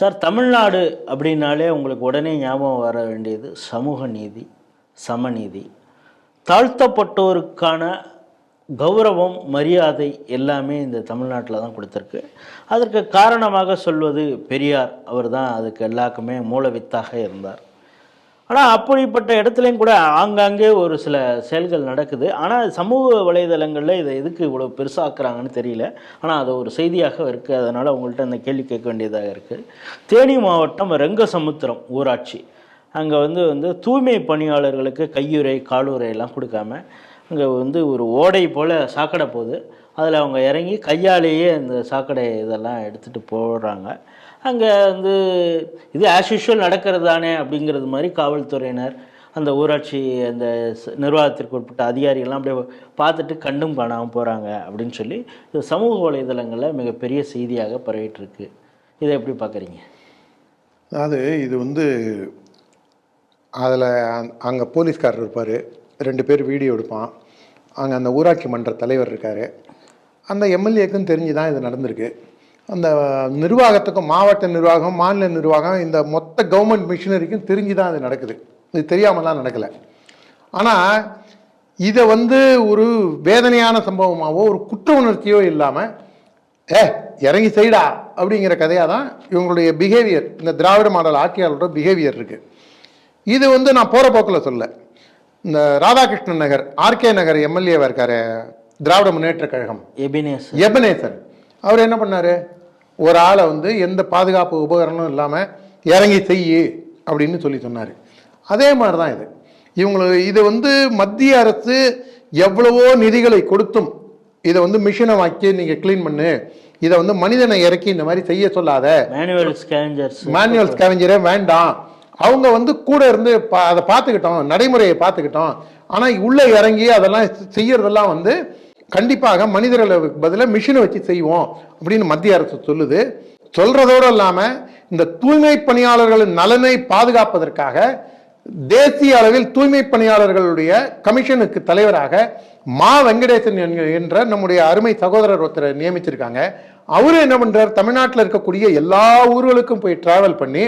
Sir Tamil Nadu அப்படின்னாலே உங்களுக்கு உடனே ஞாபகம் வர வேண்டியது சமூக நீதி சமநீதி தாழ்த்தப்பட்டோருக்கான கௌரவம் மரியாதை எல்லாமே இந்த தமிழ்நாட்டில் தான் கொடுத்துருக்கு. அதற்கு காரணமாக சொல்வது பெரியார். அவர் தான் அதுக்கு எல்லாருக்குமே மூலவித்தாக இருந்தார். ஆனால் அப்படிப்பட்ட இடத்துலையும் கூட ஆங்காங்கே ஒரு சில செயல்கள் நடக்குது. ஆனால் சமூக வலைதளங்களில் இதை எதுக்கு இவ்வளோ பெருசாக்குறாங்கன்னு தெரியல. ஆனால் அது ஒரு செய்தியாக இருக்குது அதனால் உங்கள்கிட்ட அந்த கேள்வி கேட்க வேண்டியதாக இருக்குது தேனி மாவட்டம் ரெங்கசமுத்திரம் ஊராட்சி. அங்கே வந்து வந்து தூய்மை பணியாளர்களுக்கு கையுறை காலுறை எல்லாம் கொடுக்காம அங்கே வந்து ஒரு ஓடை போல் சாக்கடை போகுது. அதில் அவங்க இறங்கி கையாலேயே அந்த சாக்கடை இதெல்லாம் எடுத்துகிட்டு போடுறாங்க அங்கே வந்து இது ஆஸ் யூஷுவல் நடக்கிறது தானே அப்படிங்கிறது மாதிரி காவல்துறையினர் அந்த ஊராட்சி அந்த நிர்வாகத்திற்கு உட்பட்ட அதிகாரிகள்லாம் அப்படியே பார்த்துட்டு கண்டும் காணாமல் போகிறாங்க அப்படின்னு சொல்லி இது சமூக வலைதளங்களில் மிகப்பெரிய செய்தியாக பரவிட்டுருக்கு. இதை எப்படி பார்க்குறீங்க? அதாவது இது வந்து அதில் அங்கே போலீஸ்காரர் இருப்பார். ரெண்டு பேர் வீடியோ எடுப்பான். அங்கே அந்த ஊராட்சி மன்ற தலைவர் இருக்கார். அந்த எம்எல்ஏக்கும் தெரிஞ்சு தான் இது நடந்திருக்கு. அந்த நிர்வாகத்துக்கும் மாவட்ட நிர்வாகம் மாநில நிர்வாகம் இந்த மொத்த கவர்மெண்ட் மிஷினரிக்கும் தெரிஞ்சு தான் இது நடக்குது. இது தெரியாமலாம் நடக்கலை. ஆனால் இதை வந்து ஒரு வேதனையான சம்பவமாவோ ஒரு குற்ற உணர்ச்சியோ இல்லாமல் ஏ இறங்கி செய்டா அப்படிங்கிற கதையாக தான் இவங்களுடைய பிஹேவியர் இந்த திராவிட மாடல் ஆட்சியாளரோட பிஹேவியர் இருக்குது இது வந்து நான் போகிற போக்கில் சொல்ல. இந்த ராதாகிருஷ்ணன் நகர் ஆர்கே நகர் எம்எல்ஏவாக இருக்காரு திராவிட முன்னேற்ற கழகம். எபினேஸ் எபனேசன். அவர் என்ன பண்ணாரு? ஒரு ஆளை வந்து எந்த பாதுகாப்பு உபகரணமும் இல்லாமல் இறங்கி செய்யு அப்படின்னு சொல்லி சொன்னார். அதே மாதிரி தான் இது. இவங்களுக்கு இது வந்து மத்திய அரசு எவ்வளவோ நிதிகளை கொடுத்தும் இதை வந்து மிஷினை வாக்கி நீங்கள் க்ளீன் பண்ணு இதை வந்து மனிதனை இறக்கி இந்த மாதிரி செய்ய சொல்லாத. மேனுவல் மேனுவல் ஸ்கேவஞ்சரே வேண்டாம். அவங்க வந்து கூட இருந்து பா அதை பார்த்துக்கிட்டோம் நடைமுறையை பார்த்துக்கிட்டோம். ஆனால் உள்ளே இறங்கி அதெல்லாம் செய்யறதெல்லாம் வந்து கண்டிப்பாக மனிதர்களுக்கு பதிலாக மிஷினை வச்சு செய்வோம் அப்படின்னு மத்திய அரசு சொல்லுது. சொல்றதோடு இல்லாமல் இந்த தூய்மை பணியாளர்களின் நலனை பாதுகாப்பதற்காக தேசிய அளவில் தூய்மை பணியாளர்களுடைய கமிஷனுக்கு தலைவராக மா வெங்கடேசன் என்ற நம்முடைய அருமை சகோதரர் ஒருத்தரை நியமிச்சிருக்காங்க. அவரு என்ன பண்றார்? தமிழ்நாட்டில் இருக்கக்கூடிய எல்லா ஊர்களுக்கும் போய் டிராவல் பண்ணி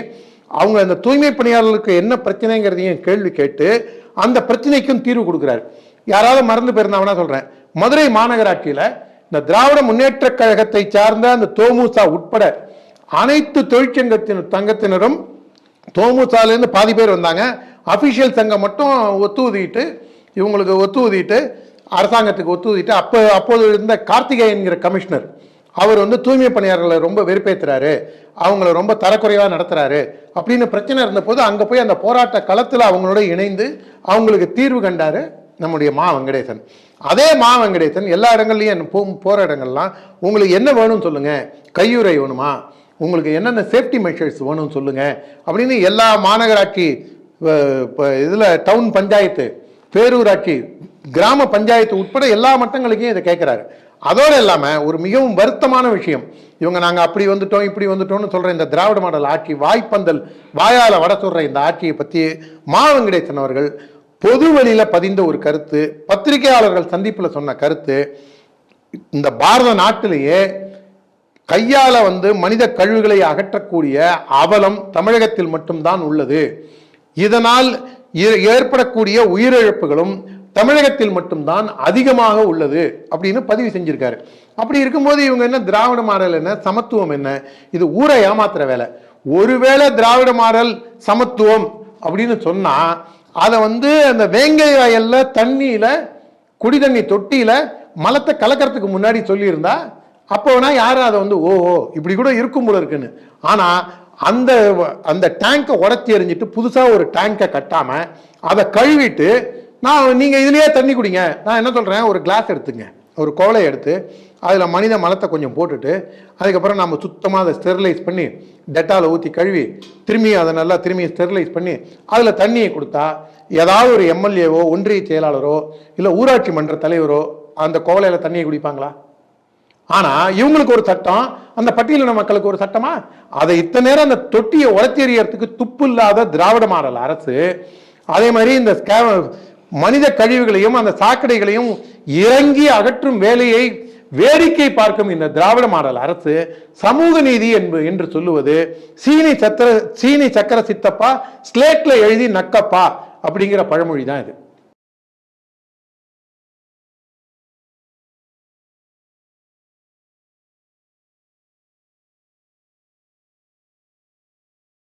அவங்க அந்த தூய்மை பணியாளர்களுக்கு என்ன பிரச்சனைங்கிறதையும் கேள்வி கேட்டு அந்த பிரச்சனைக்கும் தீர்வு கொடுக்குறாரு. யாராவது மறந்து போயிருந்தாங்கன்னா சொல்றேன். மதுரை மாநகராட்சியில் இந்த திராவிட முன்னேற்ற கழகத்தை சார்ந்த அந்த தோமுசா உட்பட அனைத்து தொழிற்சங்கத்தின் தங்கத்தினரும் தோமுசாலேருந்து பாதி பேர் வந்தாங்க. அஃபிஷியல் சங்கம் மட்டும் ஒத்து ஊதிட்டு இவங்களுக்கு ஒத்து ஊதிட்டு அரசாங்கத்துக்கு ஒத்து ஊதிட்டு அப்போ அப்போது இருந்த கார்த்திகேயன்கிற கமிஷனர் அவர் வந்து தூய்மை பணியாளர்களை ரொம்ப வெறுப்பேற்றுறாரு அவங்கள ரொம்ப தரக்குறைவாக நடத்துகிறாரு அப்படின்னு பிரச்சனை இருந்தபோது அங்கே போய் அந்த போராட்ட களத்தில் அவங்களோட இணைந்து அவங்களுக்கு தீர்வு கண்டார் நம்முடைய மா வெங்கடேசன். அதே மா வெங்கடேசன் எல்லா இடங்கள்லையும் போ போகிற இடங்கள்லாம் உங்களுக்கு என்ன வேணும்னு சொல்லுங்கள் கையுறை வேணுமா? உங்களுக்கு என்னென்ன சேஃப்டி மெஷர்ஸ் வேணும்னு சொல்லுங்கள் அப்படின்னு எல்லா மாநகராட்சி இதில் டவுன் பஞ்சாயத்து பேரூராட்சி கிராம பஞ்சாயத்து உட்பட எல்லா மட்டங்களுக்கும் இதை கேட்குறாரு அதோடு இல்லாமல் ஒரு மிகவும் வருத்தமான விஷயம். இவங்க நாங்கள் அப்படி வந்துட்டோம் இப்படி வந்துட்டோம்னு சொல்கிற இந்த திராவிட மாடல் ஆட்சி வாய்ப்பந்தல் வாயால் வட சொல்கிற இந்த ஆட்சியை பற்றி மா வெங்கடேசன் அவர்கள் பொது வழியில் பதிந்த ஒரு கருத்து பத்திரிகையாளர்கள் சந்திப்பில் சொன்ன கருத்து இந்த பாரத நாட்டிலேயே கையால் வந்து மனித கழிவுகளை அகற்றக்கூடிய அவலம் தமிழகத்தில் மட்டும்தான் உள்ளது. இதனால் ஏ- ஏற்படக்கூடிய உயிரிழப்புகளும் தமிழகத்தில் மட்டும்தான் அதிகமாக உள்ளது அப்படின்னு பதிவு செஞ்சிருக்காரு. அப்படி இருக்கும்போது இவங்க என்ன திராவிட மாடல் என்ன சமத்துவம் என்ன? இது ஊரை ஏமாத்துற வேலை. ஒருவேளை திராவிட மாடல் சமத்துவம் அப்படின்னு சொன்னா அதை வந்து அந்த வேங்கை வயல்ல தண்ணியில குடி தண்ணி தொட்டியில மலத்தை கலக்கிறதுக்கு முன்னாடி சொல்லியிருந்தா அப்போ வேணா யாரும் அதை வந்து ஓஹோ இப்படி கூட இருக்கும் போல இருக்குன்னு. ஆனா அந்த அந்த டேங்கை உடச்சி எறிஞ்சிட்டு புதுசாக ஒரு டேங்கை கட்டாம அதை கழுவிட்டு நான் நீங்கள் இதுலேயே தண்ணி குடிங்க. நான் என்ன சொல்கிறேன் ஒரு கிளாஸ் எடுத்துங்க. ஒரு கோலையை எடுத்து அதில் மனித மலத்தை கொஞ்சம் போட்டுட்டு அதுக்கப்புறம் நம்ம சுத்தமாக அதை ஸ்டெர்லைஸ் பண்ணி டெட்டாலை ஊற்றி கழுவி திரும்பி அதை நல்லா திரும்பி ஸ்டெர்லைஸ் பண்ணி அதில் தண்ணியை கொடுத்தா ஏதாவது ஒரு எம்எல்ஏவோ ஒன்றிய செயலாளரோ இல்லை ஊராட்சி மன்ற தலைவரோ அந்த கோலையில் தண்ணியை குடிப்பாங்களா? ஆனால் இவங்களுக்கு ஒரு சட்டம் அந்த பட்டியலின மக்களுக்கு ஒரு சட்டமா? அதை இத்தனை நேரம் அந்த தொட்டியை உரத்தெறியறதுக்கு துப்பு இல்லாத திராவிட மாடல் அரசு அதே மாதிரி இந்த ஸ்கே- மனித கழிவுகளையும் அந்த சாக்கடைகளையும் இறங்கி அகற்றும் வேலையை வேடிக்கை பார்க்கும் இந்த திராவிட மாடல் அரசு சமூக நீதி என்பது என்று சொல்லுவது சீனி சத்திர சீனி சக்கர சித்தப்பா ஸ்லேட்ல எழுதி நக்கப்பா அப்படிங்கிற பழமொழி தான் இது.